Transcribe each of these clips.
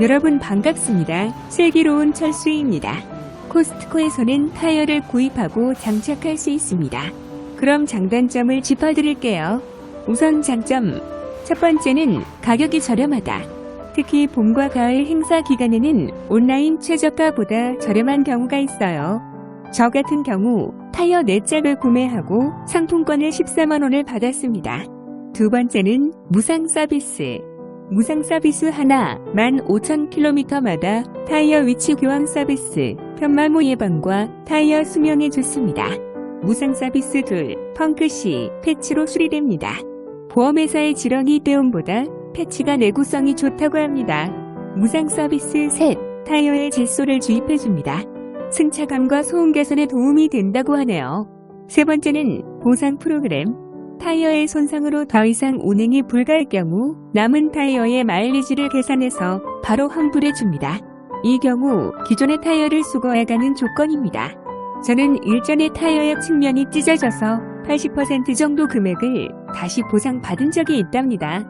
여러분 반갑습니다. 슬기로운 철수입니다. 코스트코에서는 타이어를 구입하고 장착할 수 있습니다. 그럼 장단점을 짚어드릴게요. 우선 장점. 첫 번째는 가격이 저렴하다. 특히 봄과 가을 행사 기간에는 온라인 최저가보다 저렴한 경우가 있어요. 저 같은 경우 타이어 4짝을 구매하고 상품권을 14만원을 받았습니다. 두 번째는 무상 서비스. 무상 서비스 하나 15,000km마다 타이어 위치 교환 서비스, 편마모 예방과 타이어 수명에 좋습니다. 무상 서비스 둘, 펑크 시 패치로 수리됩니다. 보험회사의 지렁이 떼움보다 패치가 내구성이 좋다고 합니다. 무상 서비스 셋, 타이어에 젯소를 주입해줍니다. 승차감과 소음 개선에 도움이 된다고 하네요. 세 번째는 보상 프로그램. 타이어의 손상으로 더 이상 운행이 불가할 경우 남은 타이어의 마일리지를 계산해서 바로 환불해줍니다. 이 경우 기존의 타이어를 수거해가는 조건입니다. 저는 일전에 타이어의 측면이 찢어져서 80% 정도 금액을 다시 보상받은 적이 있답니다.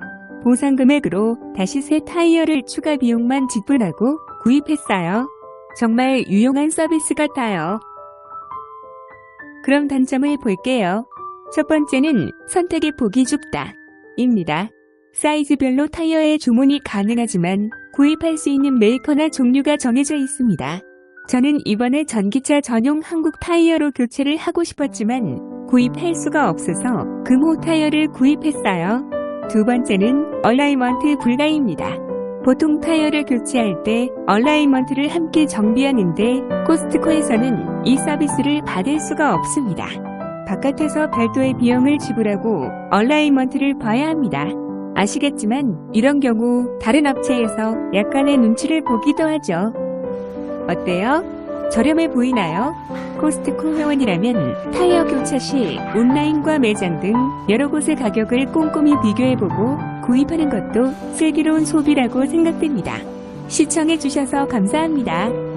보상 금액으로 다시 새 타이어를 추가 비용만 지불하고 구입했어요. 정말 유용한 서비스 같아요. 그럼 단점을 볼게요. 첫 번째는 선택의 폭이 좁다. 입니다. 사이즈별로 타이어의 주문이 가능하지만 구입할 수 있는 메이커나 종류가 정해져 있습니다. 저는 이번에 전기차 전용 한국 타이어로 교체를 하고 싶었지만 구입할 수가 없어서 금호 타이어를 구입했어요. 두 번째는 얼라이먼트 불가입니다. 보통 타이어를 교체할 때 얼라이먼트를 함께 정비하는데 코스트코에서는 이 서비스를 받을 수가 없습니다. 바깥에서 별도의 비용을 지불하고 얼라이먼트를 봐야 합니다. 아시겠지만 이런 경우 다른 업체에서 약간의 눈치를 보기도 하죠. 어때요? 저렴해 보이나요? 코스트코 회원이라면 타이어 교체 시 온라인과 매장 등 여러 곳의 가격을 꼼꼼히 비교해보고 구입하는 것도 슬기로운 소비라고 생각됩니다. 시청해주셔서 감사합니다.